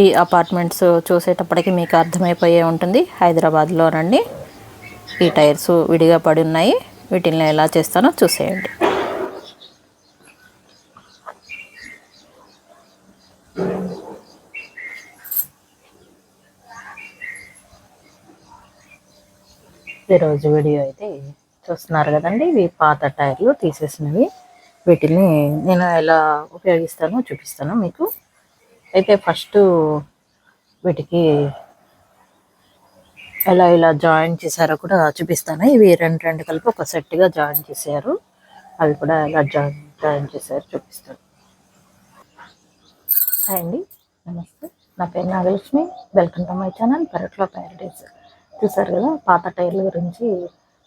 ఈ అపార్ట్మెంట్స్ చూసేటప్పటికి మీకు అర్థమైపోయే ఉంటుంది. హైదరాబాద్లోనండి ఈ టైర్స్ విడిగా పడి ఉన్నాయి. వీటిని ఎలా చేస్తానో చూసేయండి. ఈరోజు వీడియో అయితే చూస్తున్నారు కదండి. ఇవి పాత టైర్లు తీసేసినవి. వీటిని నేను ఎలా ఉపయోగిస్తానో చూపిస్తాను మీకు. అయితే ఫస్ట్ వీటికి ఎలా ఇలా జాయిన్ చేశారో కూడా చూపిస్తాను. ఇవి రెండు రెండు కలిపి ఒక సెట్గా జాయిన్ చేశారు. అవి కూడా ఎలా జాయిన్ జాయిన్ చేశారు చూపిస్తాను. హాయ్ అండి. నమస్తే. నా పేరు Nagalakshmi. Welcome to my channel పెరట్లో ప్యారడైజ్ చూసారు కదా పాత టైర్ల గురించి.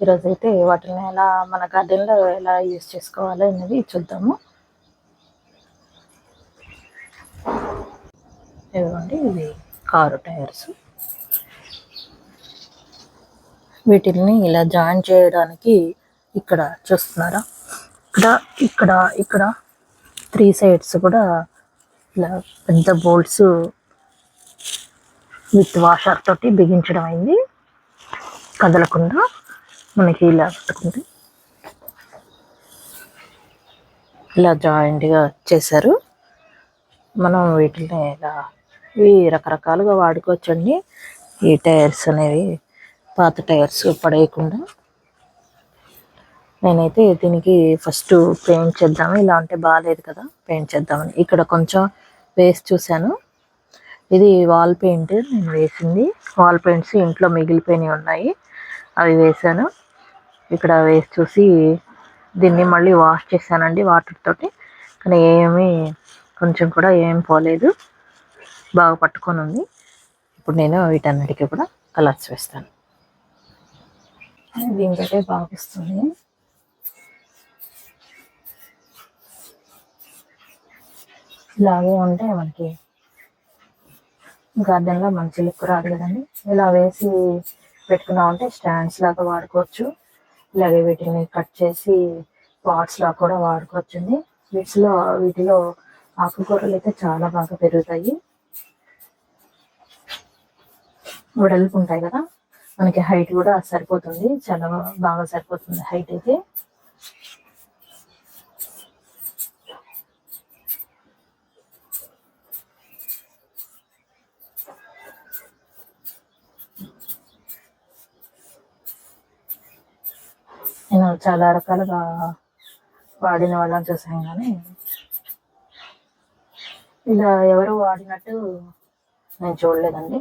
ఈరోజు అయితే వాటిని ఎలా మన గార్డెన్లో ఎలా యూస్ చేసుకోవాలి అనేది చూద్దాము. ఇదిగోండి ఇవి కారు టైర్స్. వీటిని ఇలా జాయిన్ చేయడానికి ఇక్కడ చూస్తున్నారా? ఇక్కడ ఇక్కడ ఇక్కడ. త్రీ సైడ్స్ కూడా ఇలా పెద్ద బోల్ట్స్ విత్ వాషర్ తోటి బిగించడం అయింది. కదలకుండా మనకి ఇలా పట్టుకుంటే. ఇలా జాయింట్గా చేశారు. మనం వీటిని ఇలా ఇవి రకరకాలుగా వాడుకోవచ్చండి. ఈ టైర్స్ అనేవి పాత టైర్స్ పడేయకుండా. నేనైతే దీనికి ఫస్ట్ పెయింట్ చేద్దాము. ఇలా అంటే బాగాలేదు కదా పెయింట్ చేద్దామని. ఇక్కడ కొంచెం వేసి చూశాను. ఇది వాల్ పెయింట్ నేను వేసింది. వాల్ పెయింట్స్ ఇంట్లో మిగిలిపోయినవి ఉన్నాయి. అవి వేసాను ఇక్కడ వేసి చూసి దీన్ని మళ్ళీ వాష్ చేశానండి వాటర్ తోటి. కానీ ఏమీ కొంచెం కూడా ఏం పోలేదు. బాగా పట్టుకొని ఉంది. ఇప్పుడు నేను వీటన్నిటికీ కూడా కలర్స్ వేస్తాను. దీనికైతే బాగా వస్తుంది ఇలాగే ఉంటే మనకి గార్డెన్లో మంచి లుక్ రాదు కదండి. ఇలా వేసి పెట్టుకున్నా ఉంటే స్టాండ్స్ లాగా వాడుకోవచ్చు. ఇలాగే వీటిని కట్ చేసి పాట్స్ లాగా కూడా వాడుకోవచ్చు వీటిలో వీటిలో ఆకుకూరలు అయితే చాలా బాగా పెరుగుతాయి. వెడల్పు ఉంటాయి కదా మనకి హైట్ కూడా సరిపోతుంది. చాలా బాగా సరిపోతుంది హైట్ అయితే. నేను చాలా రకాలుగా వాడిన వాళ్ళని చూసాను కానీ ఇలా ఎవరు వాడినట్టు నేను చూడలేదండి.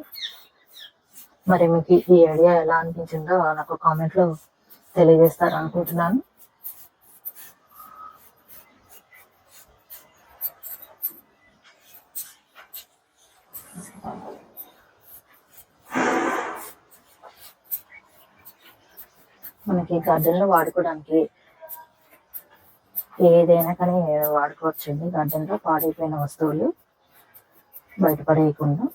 మరి మీకు ఈ ఐడియా ఎలా అనిపించిందో నాకు కామెంట్లో తెలియజేస్తారు అనుకుంటున్నాను. మనకి గార్డెన్లో వాడుకోవడానికి ఏదైనా కానీ వాడుకోవచ్చండి. గార్డెన్లో పాడైపోయిన వస్తువులు బయటపడేయకుండా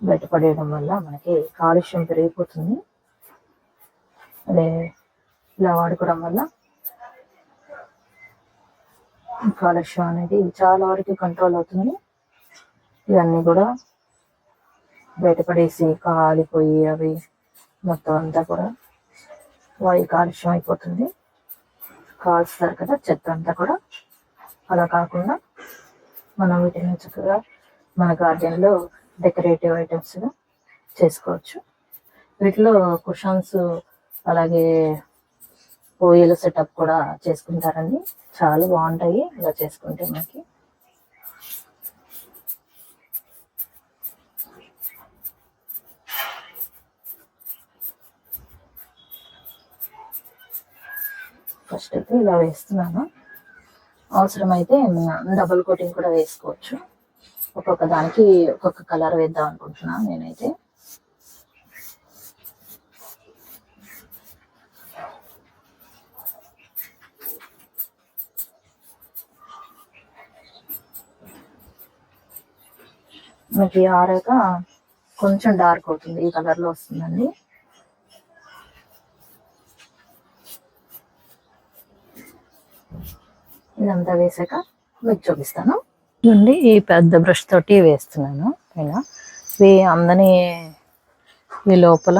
బయటపడేయడం వల్ల మనకి కాలుష్యం పెరిగిపోతుంది. అదే ఇలా వాడుకోవడం వల్ల కాలుష్యం అనేది చాలా వరకు కంట్రోల్ అవుతుంది. ఇవన్నీ కూడా బయటపడేసి కాలిపోయి అవి మొత్తం అంతా కూడా వాయు కాలుష్యం అయిపోతుంది. కాల్స్తారు కదా చెత్త అంతా కూడా. అలా కాకుండా మనం వీటిని చక్కగా మన గార్డెన్లో డెకరేటివ్ ఐటమ్స్గా చేసుకోవచ్చు. వీటిలో కుషన్స్ అలాగే పోయేల సెటప్ కూడా చేసుకుంటారండి. చాలా బాగుంటాయి. ఇలా చేసుకుంటే మనకి ఫస్ట్ అయితే ఇలా వేస్తున్నాను. అవసరమైతే డబుల్ కోటింగ్ కూడా వేసుకోవచ్చు. ఒక్కొక్క దానికి ఒక్కొక్క కలర్ వేద్దాం అనుకుంటున్నాను నేనైతే. మనకి ఆరాక కొంచెం డార్క్ అవుతుంది ఈ కలర్లో వస్తుందండి. ఇదంతా వేసాక మీకు చూపిస్తాను. నుండి ఈ పెద్ద బ్రష్ తోటి వేస్తున్నాను ఇవి అందని ఈ లోపల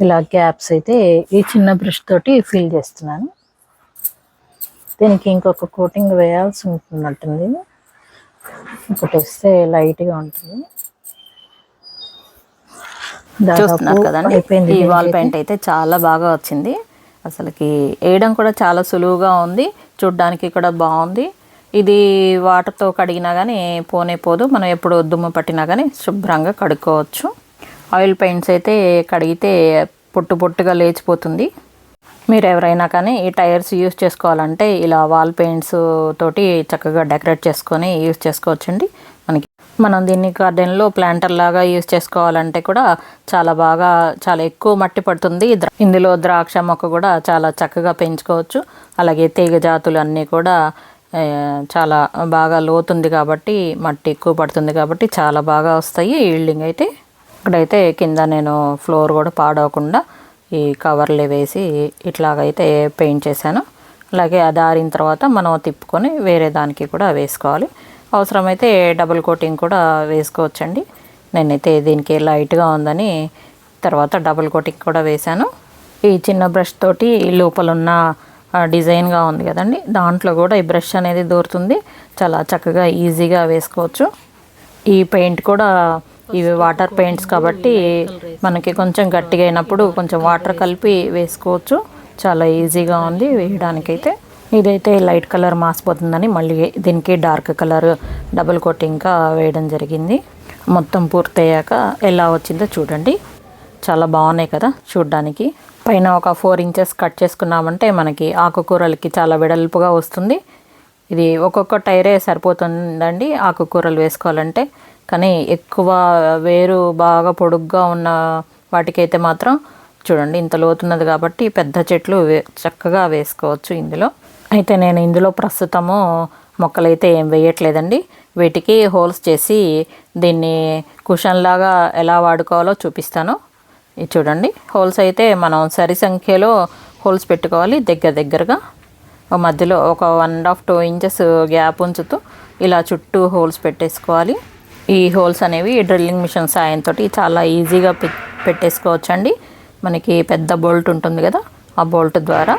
ఇలా గ్యాప్స్ అయితే ఈ చిన్న బ్రష్ తోటి ఫిల్ చేస్తున్నాను. దీనికి ఇంకొక కోటింగ్ వేయాల్సి ఉంటున్నట్టుంది. ఒకటి వస్తే లైట్గా ఉంటుంది. చూస్తున్నారు కదండి అయిపోయింది ఈ వాల్ పెయింట్ అయితే చాలా బాగా వచ్చింది. అసలుకి వేయడం కూడా చాలా సులువుగా ఉంది. చూడ్డానికి కూడా బాగుంది. ఇది వాటర్తో కడిగినా కానీ పోనే పోదు. మనం ఎప్పుడు దుమ్ము పట్టినా కానీ శుభ్రంగా కడుక్కోవచ్చు. ఆయిల్ పెయింట్స్ అయితే కడిగితే పొట్టు పొట్టుగా లేచిపోతుంది. మీరు ఎవరైనా కానీ ఈ టైర్స్ యూస్ చేసుకోవాలంటే ఇలా వాల్ పెయింట్స్ తోటి చక్కగా డెకరేట్ చేసుకొని యూస్ చేసుకోవచ్చండి. మనకి మనం దీన్ని గార్డెన్లో ప్లాంటర్ లాగా యూస్ చేసుకోవాలంటే కూడా చాలా బాగా చాలా ఎక్కువ మట్టి పడుతుంది. ఇందులో ద్రాక్ష మొక్క కూడా చాలా చక్కగా పెంచుకోవచ్చు. అలాగే తీగ జాతులు అన్నీ కూడా చాలా బాగా లోతుంది కాబట్టి మట్టి ఎక్కువ పడుతుంది కాబట్టి చాలా బాగా వస్తాయి. ఈల్డింగ్ అయితే ఇక్కడైతే కింద నేను ఫ్లోర్ కూడా పాడవకుండా ఈ కవర్లు వేసి ఇట్లాగైతే పెయింట్ చేశాను. అలాగే అది ఆరిన తర్వాత మనం తిప్పుకొని వేరే దానికి కూడా వేసుకోవాలి. అవసరమైతే డబుల్ కోటింగ్ కూడా వేసుకోవచ్చండి. నేనైతే దీనికి లైట్గా ఉందని తర్వాత డబుల్ కోటింగ్ కూడా వేశాను. ఈ చిన్న బ్రష్ తోటి లోపలున్న డిజైన్గా ఉంది కదండి. దాంట్లో కూడా ఈ బ్రష్ అనేది దూరుతుంది. చాలా చక్కగా ఈజీగా వేసుకోవచ్చు. ఈ పెయింట్ కూడా ఇవి వాటర్ పెయింట్స్ కాబట్టి మనకి కొంచెం గట్టిగా అయినప్పుడు కొంచెం వాటర్ కలిపి వేసుకోవచ్చు. చాలా ఈజీగా ఉంది వేయడానికైతే. ఇదైతే లైట్ కలర్ మాసిపోతుందని మళ్ళీ దీనికి డార్క్ కలర్ డబుల్ కోటింగ్గా వేయడం జరిగింది. మొత్తం పూర్తయ్యాక ఎలా వచ్చిందో చూడండి. చాలా బాగున్నాయి కదా చూడ్డానికి. పైన ఒక ఫోర్ ఇంచెస్ కట్ చేసుకున్నామంటే మనకి ఆకుకూరలకి చాలా వెడల్పుగా వస్తుంది. ఇది ఒక్కొక్క టైరే సరిపోతుందండి ఆకుకూరలు వేసుకోవాలంటే. కానీ ఎక్కువ వేరు బాగా పొడుగ్గా ఉన్న వాటికైతే మాత్రం చూడండి ఇంత లోతున్నది కాబట్టి పెద్ద చెట్లు వే- చక్కగా వేసుకోవచ్చు ఇందులో. అయితే నేను ఇందులో ప్రస్తుతము మొక్కలైతే ఏం వేయట్లేదండి. వీటికి హోల్స్ చేసి దీన్ని కుషన్ లాగా ఎలా వాడుకోవాలో చూపిస్తాను. ఇది చూడండి. హోల్స్ అయితే మనం సరి సంఖ్యలో హోల్స్ పెట్టుకోవాలి. దగ్గర దగ్గరగా మధ్యలో ఒక one and half two inches gap ఉంచుతూ ఇలా చుట్టూ హోల్స్ పెట్టేసుకోవాలి. ఈ హోల్స్ అనేవి డ్రిల్లింగ్ మిషన్ సాయంతో చాలా ఈజీగా పె పెట్టేసుకోవచ్చండి. మనకి పెద్ద బోల్ట్ ఉంటుంది కదా ఆ బోల్ట్ ద్వారా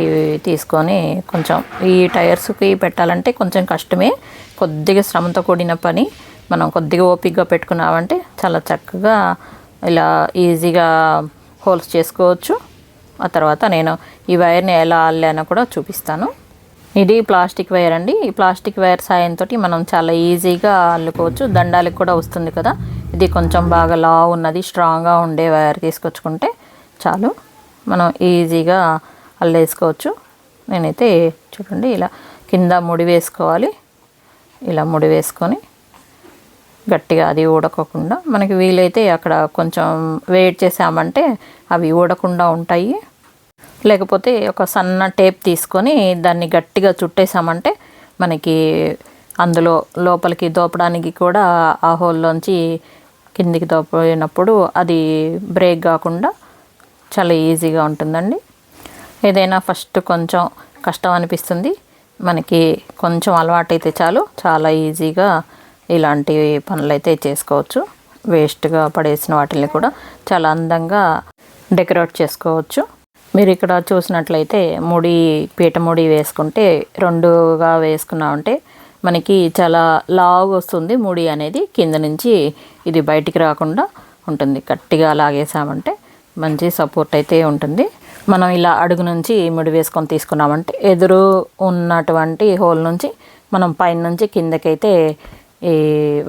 ఇవి తీసుకొని కొంచెం ఈ టైర్స్కి పెట్టాలంటే కొంచెం కష్టమే. కొద్దిగా శ్రమతో కూడిన పని. మనం కొద్దిగా ఓపిక్గా పెట్టుకున్నామంటే చాలా చక్కగా ఇలా ఈజీగా హోల్స్ చేసుకోవచ్చు. ఆ తర్వాత నేను ఈ వైర్ని ఎలా అల్లానో కూడా చూపిస్తాను. ఇది ప్లాస్టిక్ వైర్ అండి. ఈ ప్లాస్టిక్ వైర్ సాయంతో మనం చాలా ఈజీగా అల్లుకోవచ్చు. దండాలకు కూడా వస్తుంది కదా. ఇది కొంచెం బాగా లా ఉన్నది స్ట్రాంగ్గా ఉండే వైర్ తీసుకొచ్చుకుంటే చాలు. మనం ఈజీగా అల్లేసుకోవచ్చు నేనైతే చూడండి ఇలా కింద ముడి వేసుకోవాలి. ఇలా ముడి వేసుకొని గట్టిగా అది ఊడకోకుండా మనకి వీలైతే అక్కడ కొంచెం వెయిట్ చేసామంటే అవి ఊడకుండా ఉంటాయి. లేకపోతే ఒక సన్న టేప్ తీసుకొని దాన్ని గట్టిగా చుట్టేసామంటే మనకి అందులో లోపలికి దోపడానికి కూడా ఆ హోల్లోంచి కిందికి దోపినప్పుడు అది బ్రేక్ కాకుండా చాలా ఈజీగా ఉంటుందండి. ఏదైనా ఫస్ట్ కొంచెం కష్టం అనిపిస్తుంది. మనకి కొంచెం అలవాటైతే చాలు. చాలా ఈజీగా ఇలాంటి పనులైతే చేసుకోవచ్చు. వేస్ట్గా పడేసిన వాటిని కూడా చాలా అందంగా డెకరేట్ చేసుకోవచ్చు. మీరు ఇక్కడ చూసినట్లయితే ముడి పీట ముడి వేసుకుంటే రెండుగా వేసుకున్నామంటే మనకి చాలా లావు వస్తుంది. ముడి అనేది కింద నుంచి ఇది బయటికి రాకుండా ఉంటుంది. గట్టిగా లాగేసామంటే మంచి సపోర్ట్ అయితే ఉంటుంది. మనం ఇలా అడుగు నుంచి ముడి వేసుకొని తీసుకున్నామంటే ఎదురు ఉన్నటువంటి హోల్ నుంచి మనం పైన నుంచి కిందకైతే ఈ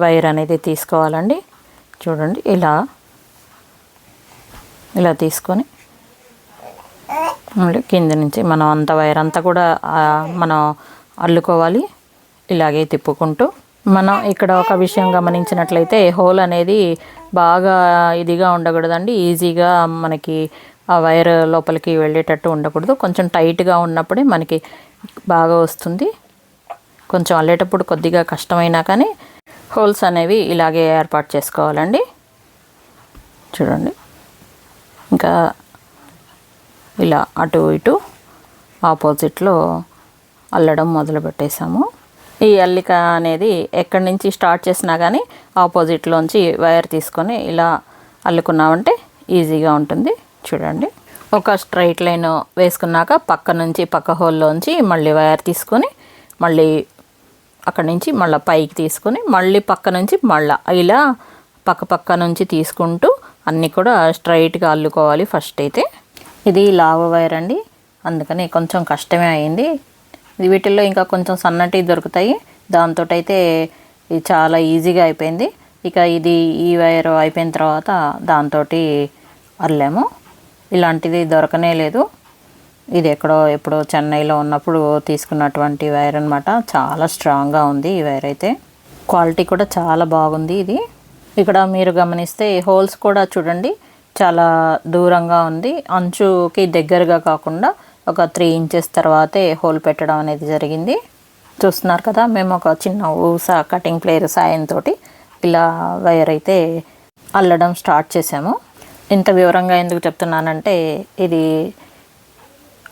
వైర్ అనేది తీసుకోవాలండి. చూడండి ఇలా. ఇలా తీసుకొని మళ్ళీ కింద నుంచి మనం అంత వైర్ అంతా కూడా మనం అల్లుకోవాలి. ఇలాగే తిప్పుకుంటూ మనం ఇక్కడ ఒక విషయం గమనించినట్లయితే హోల్ అనేది బాగా ఇదిగా ఉండకూడదండి. ఈజీగా మనకి ఆ వైర్ లోపలికి వెళ్ళేటట్టు ఉండకూడదు. కొంచెం టైట్గా ఉన్నప్పుడే మనకి బాగా వస్తుంది. కొంచెం అల్లేటప్పుడు కొద్దిగా కష్టమైనా కానీ హోల్స్ అనేవి ఇలాగే ఏర్పాటు చేసుకోవాలండి. చూడండి. ఇంకా ఇలా అటు ఇటు ఆపోజిట్లో అల్లడం మొదలు పెట్టేశాము ఈ అల్లిక అనేది ఎక్కడి నుంచి స్టార్ట్ చేసినా కానీ ఆపోజిట్లోంచి వైర్ తీసుకొని ఇలా అల్లుకున్నామంటే ఈజీగా ఉంటుంది. చూడండి. ఒక స్ట్రైట్ లైన్ వేసుకున్నాక పక్క నుంచి పక్క హోల్లోంచి మళ్ళీ వైర్ తీసుకొని మళ్ళీ అక్కడి నుంచి మళ్ళీ పైకి తీసుకొని మళ్ళీ పక్క నుంచి మళ్ళీ ఇలా పక్క పక్క నుంచి తీసుకుంటూ అన్నీ కూడా స్ట్రైట్గా అల్లుకోవాలి ఫస్ట్ అయితే. ఇది లావ వైర్ అండి. అందుకని కొంచెం కష్టమే అయింది. వీటిల్లో ఇంకా కొంచెం సన్నటి దొరుకుతాయి. దాంతో అయితే చాలా ఈజీగా అయిపోయింది. ఇక ఇది ఈ వైర్ అయిపోయిన తర్వాత దాంతో అల్లాము. ఇలాంటిది దొరకనే లేదు. ఇది ఎక్కడో ఎప్పుడో చెన్నైలో ఉన్నప్పుడు తీసుకున్నటువంటి వైర్ అనమాట చాలా స్ట్రాంగ్గా ఉంది ఈ వైర్ అయితే. క్వాలిటీ కూడా చాలా బాగుంది ఇది. ఇక్కడ మీరు గమనిస్తే హోల్స్ కూడా చూడండి. చాలా దూరంగా ఉంది. అంచుకి దగ్గరగా కాకుండా ఒక త్రీ ఇంచెస్ తర్వాతే హోల్ పెట్టడం అనేది జరిగింది. చూస్తున్నారు కదా మేము ఒక చిన్న ఊస కటింగ్ ప్లేయర్ సాయంతో ఇలా వైర్ అయితే అల్లడం స్టార్ట్ చేసాము ఇంత వివరంగా ఎందుకు చెప్తున్నానంటే ఇది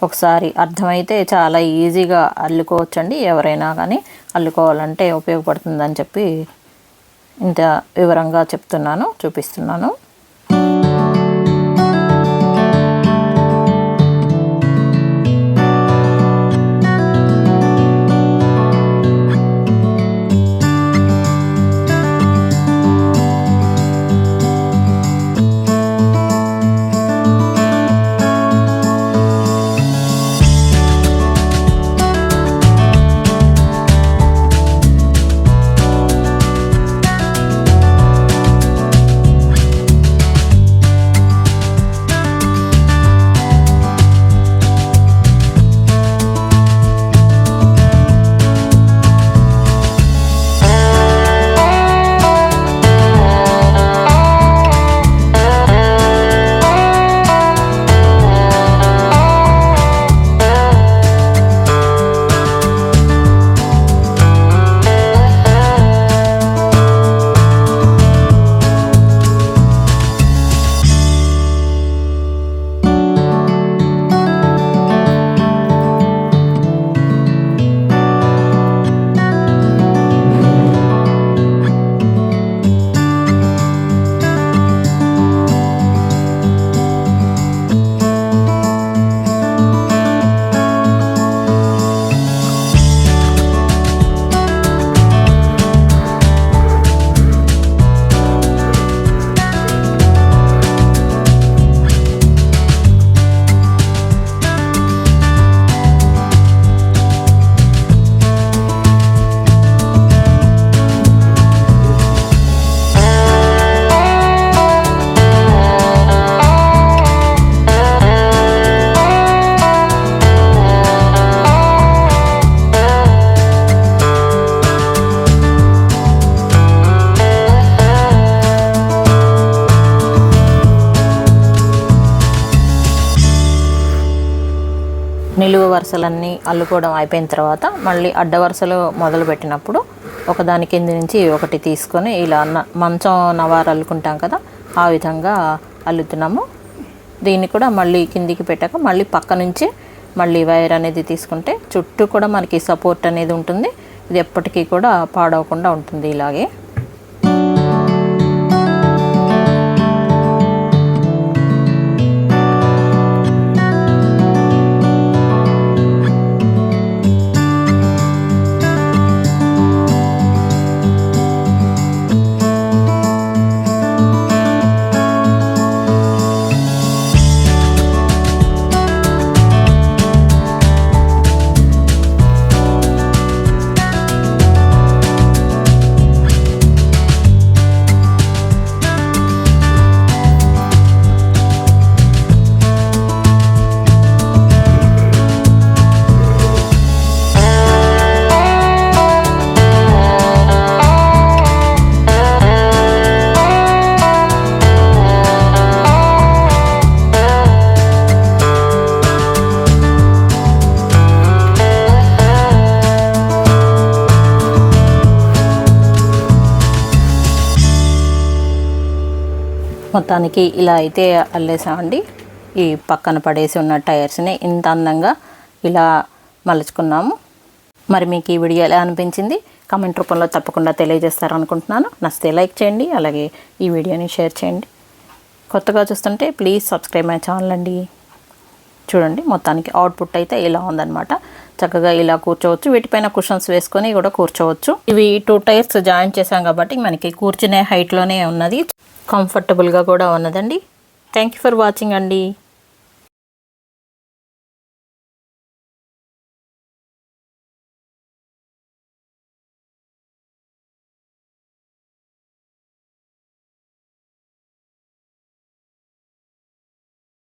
ఒకసారి అర్థమైతే చాలా ఈజీగా అల్లుకోవచ్చండి. ఎవరైనా కానీ అల్లుకోవాలంటే ఉపయోగపడుతుందని చెప్పి ఇంత వివరంగా చెప్తున్నాను చూపిస్తున్నాను. వరుసలన్నీ అల్లుకోవడం అయిపోయిన తర్వాత మళ్ళీ అడ్డ వరుసలు మొదలు పెట్టినప్పుడు ఒకదాని కింద నుంచి ఒకటి తీసుకొని ఇలా న- మంచం నవారు అల్లుకుంటాం కదా ఆ విధంగా అల్లుతున్నాము. దీన్ని కూడా మళ్ళీ కిందికి పెట్టాక మళ్ళీ పక్క నుంచి మళ్ళీ వైర్ అనేది తీసుకుంటే చుట్టూ కూడా మనకి సపోర్ట్ అనేది ఉంటుంది. ఇది ఎప్పటికీ కూడా పాడవకుండా ఉంటుంది ఇలాగే. మొత్తానికి ఇలా అయితే అల్లేసామండి. ఈ పక్కన పడేసి ఉన్న టైర్స్ని ఇంత అందంగా ఇలా మలుచుకున్నాము. మరి మీకు ఈ వీడియో ఎలా అనిపించింది? కమెంట్ రూపంలో తప్పకుండా తెలియజేస్తారు అనుకుంటున్నాను నచ్చితే లైక్ చేయండి అలాగే ఈ వీడియోని షేర్ చేయండి. కొత్తగా చూస్తుంటే ప్లీజ్ సబ్స్క్రైబ్ మై ఛానల్ అండి. చూడండి మొత్తానికి అవుట్పుట్ అయితే ఇలా ఉందన్నమాట. చక్కగా ఇలా కూర్చోవచ్చు. వీటిపైన కుషన్స్ వేసుకొని కూడా కూర్చోవచ్చు. ఇవి టూ టైర్స్ జాయిన్ చేసాం కాబట్టి మనకి కూర్చునే హైట్లోనే ఉన్నది. కంఫర్టబుల్గా కూడా ఉన్నదండి. థ్యాంక్ యూ ఫర్ వాచింగ్ అండి.